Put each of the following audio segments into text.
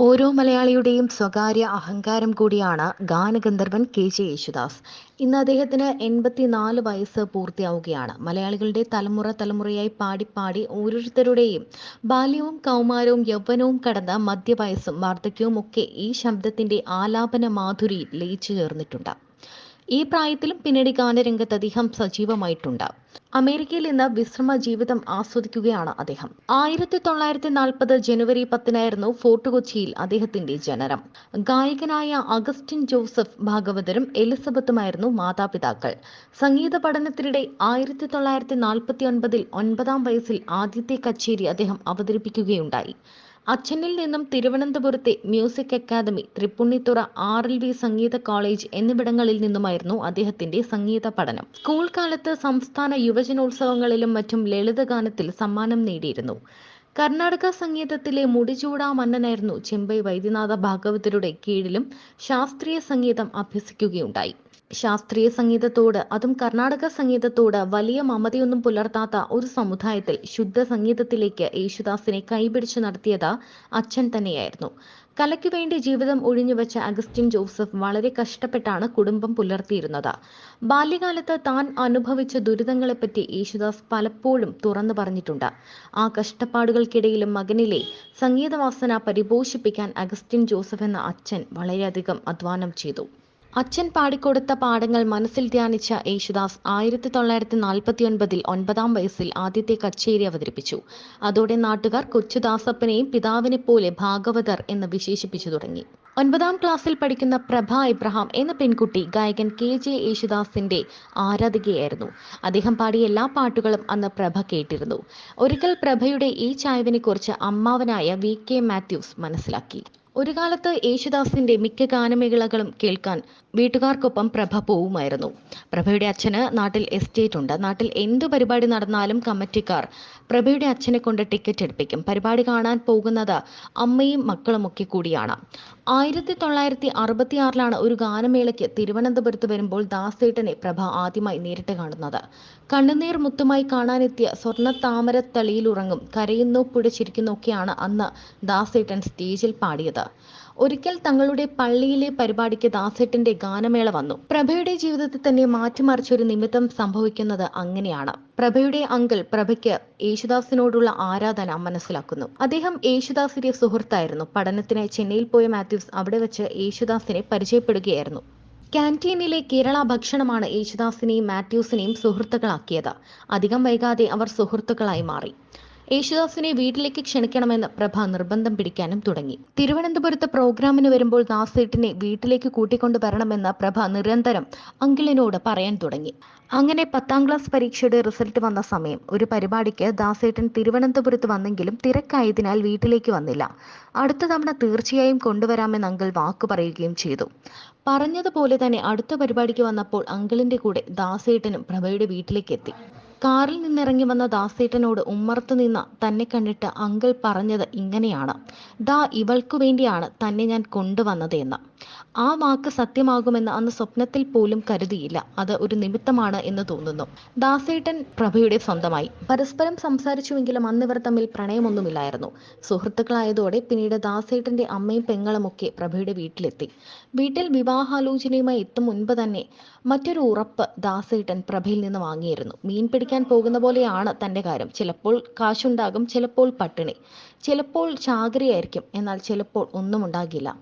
ഓരോ മലയാളിയുടെയും സ്വകാര്യ അഹങ്കാരം കൂടിയാണ് ഗാനഗന്ധർവൻ കെ ജെ യേശുദാസ്. ഇന്ന് അദ്ദേഹത്തിന് എൺപത്തിനാല് വയസ്സ് പൂർത്തിയാവുകയാണ്. മലയാളികളുടെ തലമുറ തലമുറയായി പാടി പാടി ഓരോരുത്തരുടെയും ബാല്യവും കൗമാരവും യൗവനവും കടന്ന മധ്യവയസ്സും വാർദ്ധക്യവും ഒക്കെ ഈ ശബ്ദത്തിന്റെ ആലാപന മാധുരിയിൽ ലയിച്ചു ചേർന്നിട്ടുണ്ട്. ഈ പ്രായത്തിലും പിന്നീട് ഗാനരംഗത്ത് അദ്ദേഹം സജീവമായിട്ടുണ്ട്. അമേരിക്കയിൽ നിന്ന് വിശ്രമ ജീവിതം ആസ്വദിക്കുകയാണ് അദ്ദേഹം. ആയിരത്തി തൊള്ളായിരത്തി നാൽപ്പത് ജനുവരി പത്തിനായിരുന്നു ഫോർട്ട് കൊച്ചിയിൽ അദ്ദേഹത്തിന്റെ ജനനം. ഗായകനായ അഗസ്റ്റിൻ ജോസഫ് ഭാഗവതരും എലിസബത്തുമായിരുന്നു മാതാപിതാക്കൾ. സംഗീത പഠനത്തിനിടെ ആയിരത്തി തൊള്ളായിരത്തി നാൽപ്പത്തി ഒൻപതിൽ ഒൻപതാം വയസ്സിൽ ആദ്യത്തെ കച്ചേരി അദ്ദേഹം അവതരിപ്പിക്കുകയുണ്ടായി. അച്ഛനിൽ നിന്നും തിരുവനന്തപുരത്തെ music academy Tripunithura R L V സംഗീത കോളേജ് എന്നിവിടങ്ങളിൽ നിന്നുമായിരുന്നു അദ്ദേഹത്തിന്റെ സംഗീത പഠനം. സ്കൂൾ കാലത്ത് സംസ്ഥാന യുവജനോത്സവങ്ങളിലും മറ്റും ലളിതഗാനത്തിൽ സമ്മാനം നേടിയിരുന്നു. കർണാടക സംഗീതത്തിലെ മുടിചൂടാ മന്നനായിരുന്നു ചെമ്പൈ വൈദ്യനാഥ ഭാഗവതരുടെ കീഴിലും ശാസ്ത്രീയ സംഗീതം അഭ്യസിക്കുകയുണ്ടായി. ശാസ്ത്രീയ സംഗീതത്തോട് അതും കർണാടക സംഗീതത്തോട് വലിയ മമതയൊന്നും പുലർത്താത്ത ഒരു സമുദായത്തിൽ ശുദ്ധ സംഗീതത്തിലേക്ക് യേശുദാസിനെ കൈപിടിച്ച് നടത്തിയത് അച്ഛൻ തന്നെയായിരുന്നു. കലയ്ക്ക് വേണ്ടി ജീവിതം ഒഴിഞ്ഞുവെച്ച അഗസ്റ്റിൻ ജോസഫ് വളരെ കഷ്ടപ്പെട്ടാണ് കുടുംബം പുലർത്തിയിരുന്നത്. ബാല്യകാലത്ത് താൻ അനുഭവിച്ച ദുരിതങ്ങളെപ്പറ്റി യേശുദാസ് പലപ്പോഴും തുറന്നു പറഞ്ഞിട്ടുണ്ട്. ആ കഷ്ടപ്പാടുകൾക്കിടയിലും മകനിലെ സംഗീതവാസന പരിപോഷിപ്പിക്കാൻ അഗസ്റ്റിൻ ജോസഫ് എന്ന അച്ഛൻ വളരെയധികം അധ്വാനം ചെയ്തു. അച്ഛൻ പാടിക്കൊടുത്ത പാഠങ്ങൾ മനസ്സിൽ ധ്യാനിച്ച യേശുദാസ് ആയിരത്തി തൊള്ളായിരത്തി നാൽപ്പത്തി ഒൻപതിൽ ഒൻപതാം വയസ്സിൽ ആദ്യത്തെ കച്ചേരി അവതരിപ്പിച്ചു. അതോടെ നാട്ടുകാർ കൊച്ചുദാസപ്പനെയും പിതാവിനെ പോലെ ഭാഗവതർ എന്ന് വിശേഷിപ്പിച്ചു തുടങ്ങി. ഒൻപതാം ക്ലാസ്സിൽ പഠിക്കുന്ന പ്രഭ ഇബ്രഹാം എന്ന പെൺകുട്ടി ഗായകൻ കെ ജെ യേശുദാസിന്റെ ആരാധികയായിരുന്നു. അദ്ദേഹം പാടിയ എല്ലാ പാട്ടുകളും അന്ന് പ്രഭ കേട്ടിരുന്നു. ഒരിക്കൽ പ്രഭയുടെ ഈ ചായവിനെക്കുറിച്ച് അമ്മാവനായ വി കെ മാത്യൂസ് മനസ്സിലാക്കി. ഒരു കാലത്ത് യേശുദാസിന്റെ മിക്ക ഗാനമേളകളും കേൾക്കാൻ വീട്ടുകാർക്കൊപ്പം പ്രഭ പോവുമായിരുന്നു. പ്രഭയുടെ അച്ഛന് നാട്ടിൽ എസ്റ്റേറ്റ് ഉണ്ട്. നാട്ടിൽ എന്ത് പരിപാടി നടന്നാലും കമ്മിറ്റിക്കാർ പ്രഭയുടെ അച്ഛനെ കൊണ്ട് ടിക്കറ്റ് എടുപ്പിക്കും. പരിപാടി കാണാൻ പോകുന്നത് അമ്മയും മക്കളുമൊക്കെ കൂടിയാണ്. ആയിരത്തി തൊള്ളായിരത്തി അറുപത്തി ആറിലാണ് ഒരു ഗാനമേളയ്ക്ക് തിരുവനന്തപുരത്ത് വരുമ്പോൾ ദാസേട്ടനെ പ്രഭ ആദ്യമായി നേരിട്ട് കാണുന്നത്. കണ്ണുനീർ മുത്തുമായി കാണാനെത്തിയ സ്വർണ താമരത്തളിയിലുറങ്ങും കരയുന്നു പുഴച്ചിരിക്കുന്നു ഒക്കെയാണ് അന്ന് ദാസേട്ടൻ സ്റ്റേജിൽ പാടിയത്. ഒരിക്കൽ തങ്ങളുടെ പള്ളിയിലെ പരിപാടിക്ക് ദാസേട്ടിന്റെ ഗാനമേള വന്നു. പ്രഭയുടെ ജീവിതത്തിൽ തന്നെ മാറ്റിമറിച്ച ഒരു നിമിത്തം സംഭവിക്കുന്നത് അങ്ങനെയാണ്. പ്രഭയുടെ അങ്കിൾ പ്രഭയ്ക്ക് യേശുദാസിനോടുള്ള ആരാധന മനസ്സിലാക്കുന്നു. അദ്ദേഹം യേശുദാസിന്റെ സുഹൃത്തായിരുന്നു. പഠനത്തിനായി ചെന്നൈയിൽ പോയ മാത്യൂസ് അവിടെ വെച്ച് യേശുദാസിനെ പരിചയപ്പെടുകയായിരുന്നു. കാന്റീനിലെ കേരള ഭക്ഷണമാണ് യേശുദാസിനെയും മാത്യൂസിനെയും സുഹൃത്തുക്കളാക്കിയത്. അധികം വൈകാതെ അവർ സുഹൃത്തുക്കളായി മാറി. യേശുദാസിനെ വീട്ടിലേക്ക് ക്ഷണിക്കണമെന്ന് പ്രഭ നിർബന്ധം പിടിക്കാനും തുടങ്ങി. തിരുവനന്തപുരത്ത് പ്രോഗ്രാമിന് വരുമ്പോൾ നാസേട്ടിനെ വീട്ടിലേക്ക് കൂട്ടിക്കൊണ്ടു വരണമെന്ന് പ്രഭ നിരന്തരം അങ്കിളിനോട് പറയാൻ തുടങ്ങി. അങ്ങനെ പത്താം ക്ലാസ് പരീക്ഷയുടെ റിസൾട്ട് വന്ന സമയം ഒരു പരിപാടിക്ക് ദാസേട്ടൻ തിരുവനന്തപുരത്ത് വന്നെങ്കിലും തിരക്കായതിനാൽ വീട്ടിലേക്ക് വന്നില്ല. അടുത്ത തവണ തീർച്ചയായും കൊണ്ടുവരാമെന്ന് അങ്കിൾ വാക്കു പറയുകയും ചെയ്തു. പറഞ്ഞതുപോലെ തന്നെ അടുത്ത പരിപാടിക്ക് വന്നപ്പോൾ അങ്കിളിന്റെ കൂടെ ദാസേട്ടനും പ്രഭയുടെ വീട്ടിലേക്ക് എത്തി. കാറിൽ നിന്നിറങ്ങി വന്ന ദാസേട്ടനോട് ഉമ്മർത്ത് നിന്ന തന്നെ കണ്ടിട്ട് അങ്കിൾ പറഞ്ഞത് ഇങ്ങനെയാണ്. ദാ ഇവൾക്കു വേണ്ടിയാണ് തന്നെ ഞാൻ കൊണ്ടുവന്നത് എന്ന് ആ വാക്ക് സത്യമാകുമെന്ന് അന്ന് സ്വപ്നത്തിൽ പോലും കരുതിയില്ല. അത് ഒരു നിമിത്തമാണ് എന്ന് തോന്നുന്നു. ദാസേട്ടൻ പ്രഭയുടെ സ്വന്തമായി. പരസ്പരം സംസാരിച്ചുവെങ്കിലും അന്ന് ഇവർ തമ്മിൽ പ്രണയമൊന്നുമില്ലായിരുന്നു. സുഹൃത്തുക്കളായതോടെ പിന്നീട് ദാസേട്ടന്റെ അമ്മയും പെങ്ങളുമൊക്കെ പ്രഭയുടെ വീട്ടിലെത്തി. വീട്ടിൽ വിവാഹാലോചനയുമായി എത്തും മുൻപ് തന്നെ മറ്റൊരു ഉറപ്പ് ദാസേട്ടൻ പ്രഭയിൽ നിന്ന് വാങ്ങിയിരുന്നു. മീൻ പോകുന്ന പോലെയാണ് തന്റെ കാര്യം. ചിലപ്പോൾ കാശുണ്ടാകും ചിലപ്പോൾ പട്ടിണി. ചിലപ്പോൾ ചാകരയായിരിക്കും എന്നാൽ ചിലപ്പോൾ ഒന്നും ഉണ്ടാകില്ല.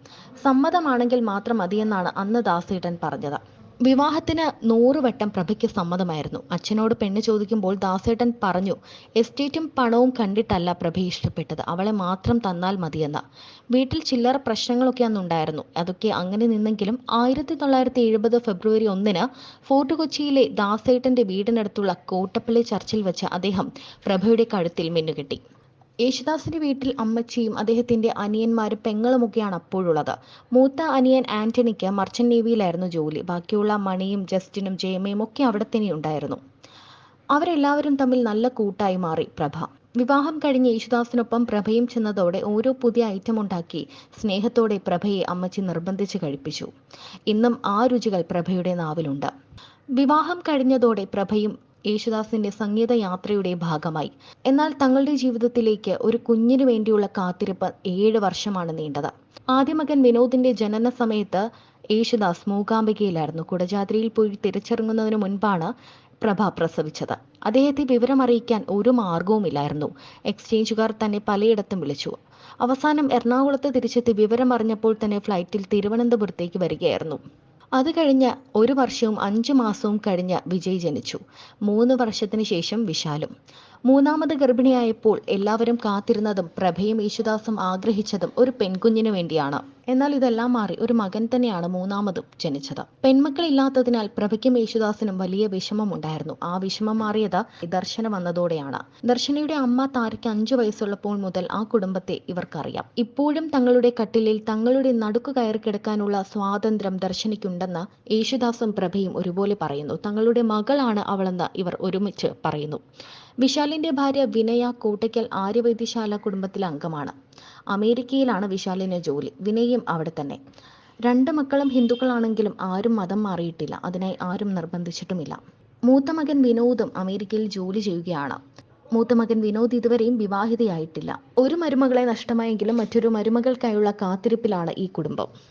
സമ്മതമാണെങ്കിൽ മാത്രം മതിയെന്നാണ് അന്ന് ദാസേട്ടൻ പറഞ്ഞത്. വിവാഹത്തിന് നൂറുവട്ടം പ്രഭയ്ക്ക് സമ്മതമായിരുന്നു. അച്ഛനോട് പെണ്ണ് ചോദിക്കുമ്പോൾ ദാസേട്ടൻ പറഞ്ഞു എസ്റ്റേറ്റും പണവും കണ്ടിട്ടല്ല പ്രഭ ഇഷ്ടപ്പെട്ടത്. അവളെ മാത്രം തന്നാൽ മതിയെന്ന്. വീട്ടിൽ ചില്ലറ പ്രശ്നങ്ങളൊക്കെ അന്നുണ്ടായിരുന്നു. അതൊക്കെ അങ്ങനെ നിന്നെങ്കിലും ആയിരത്തി തൊള്ളായിരത്തി എഴുപത് ഫെബ്രുവരി ഒന്നിന് ഫോർട്ട് കൊച്ചിയിലെ ദാസേട്ടന്റെ വീടിനടുത്തുള്ള കോട്ടപ്പള്ളി ചർച്ചിൽ വെച്ച് അദ്ദേഹം പ്രഭയുടെ കഴുത്തിൽ മിന്നുകെട്ടി. യേശുദാസിന്റെ വീട്ടിൽ അമ്മച്ചിയും അദ്ദേഹത്തിന്റെ അനിയന്മാരും പെങ്ങളുമൊക്കെയാണ് അപ്പോഴുള്ളത്. മൂത്ത അനിയൻ ആന്റണിക്ക് മർച്ചന്റ് നേവിയിലായിരുന്നു ജോലി. ബാക്കിയുള്ള മണിയും ജസ്റ്റിനും ജയമയും ഒക്കെ അവിടെ തന്നെ ഉണ്ടായിരുന്നു. അവരെല്ലാവരും തമ്മിൽ നല്ല കൂട്ടായി മാറി. പ്രഭ. വിവാഹം കഴിഞ്ഞ് യേശുദാസിനൊപ്പം പ്രഭയും ചെന്നതോടെ ഓരോ പുതിയ ഐറ്റം ഉണ്ടാക്കി സ്നേഹത്തോടെ പ്രഭയെ അമ്മച്ചി നിർബന്ധിച്ച് കഴിപ്പിച്ചു. ഇന്നും ആ രുചികൾ പ്രഭയുടെ നാവിലുണ്ട്. വിവാഹം കഴിഞ്ഞതോടെ പ്രഭയും യേശുദാസിന്റെ സംഗീത യാത്രയുടെ ഭാഗമായി. എന്നാൽ തങ്ങളുടെ ജീവിതത്തിലേക്ക് ഒരു കുഞ്ഞിനു വേണ്ടിയുള്ള കാത്തിരിപ്പ് ഏഴ് വർഷമാണ് നീണ്ടത്. ആദ്യ മകൻ വിനോദിന്റെ ജനന സമയത്ത് യേശുദാസ് മൂകാംബികയിലായിരുന്നു. കുടജാദ്രിയിൽ പോയി തിരിച്ചിറങ്ങുന്നതിന് മുൻപാണ് പ്രഭ പ്രസവിച്ചത്. അദ്ദേഹത്തെ വിവരമറിയിക്കാൻ ഒരു മാർഗവുമില്ലായിരുന്നു എക്സ്ചേഞ്ചുകാർ തന്നെ പലയിടത്തും വിളിച്ചു. അവസാനം എറണാകുളത്ത് തിരിച്ചെത്തി വിവരമറിഞ്ഞപ്പോൾ തന്നെ ഫ്ലൈറ്റിൽ തിരുവനന്തപുരത്തേക്ക് വരികയായിരുന്നു. അത് കഴിഞ്ഞ ഒരു വർഷവും അഞ്ചു മാസവും കഴിഞ്ഞ വിജയ് ജനിച്ചു. മൂന്ന് വർഷത്തിന് ശേഷം വിശാലും. മൂന്നാമത് ഗർഭിണിയായപ്പോൾ എല്ലാവരും കാത്തിരുന്നതും പ്രഭയും യേശുദാസും ആഗ്രഹിച്ചതും ഒരു പെൺകുഞ്ഞിനു വേണ്ടിയാണ്. എന്നാൽ ഇതെല്ലാം മാറി ഒരു മകൻ തന്നെയാണ് മൂന്നാമതും ജനിച്ചത്. പെൺമക്കളില്ലാത്തതിനാൽ പ്രഭയ്ക്കും യേശുദാസിനും വലിയ വിഷമമുണ്ടായിരുന്നു ആ വിഷമം മാറിയത് ദർശന വന്നതോടെയാണ്. ദർശനയുടെ അമ്മ താരയ്ക്ക് അഞ്ചു വയസ്സുള്ളപ്പോൾ മുതൽ ആ കുടുംബത്തെ ഇവർക്കറിയാം. ഇപ്പോഴും തങ്ങളുടെ കട്ടിലിൽ തങ്ങളുടെ നടുക്കു കയറി കിടക്കാനുള്ള സ്വാതന്ത്ര്യം ദർശനയ്ക്കുണ്ടെന്ന് യേശുദാസും പ്രഭയും ഒരുപോലെ പറയുന്നു. തങ്ങളുടെ മകളാണ് അവളെന്ന് ഇവർ ഒരുമിച്ച് പറയുന്നു. വിശാലിന്റെ ഭാര്യ വിനയ കോട്ടയ്ക്കൽ ആര്യവൈദ്യശാല കുടുംബത്തിലെ അംഗമാണ്. അമേരിക്കയിലാണ് വിശാലിന് ജോലി. വിനയും അവിടെ തന്നെ. രണ്ട് മക്കളും ഹിന്ദുക്കളാണെങ്കിലും ആരും മതം മാറിയിട്ടില്ല. അതിനായി ആരും നിർബന്ധിച്ചിട്ടുമില്ല. മൂത്ത മകൻ വിനോദും അമേരിക്കയിൽ ജോലി ചെയ്യുകയാണ്. മൂത്ത മകൻ വിനോദ് ഇതുവരെയും വിവാഹിതയായിട്ടില്ല. ഒരു മരുമകളെ നഷ്ടമായെങ്കിലും മറ്റൊരു മരുമകൾക്കായുള്ള കാത്തിരിപ്പിലാണ് ഈ കുടുംബം.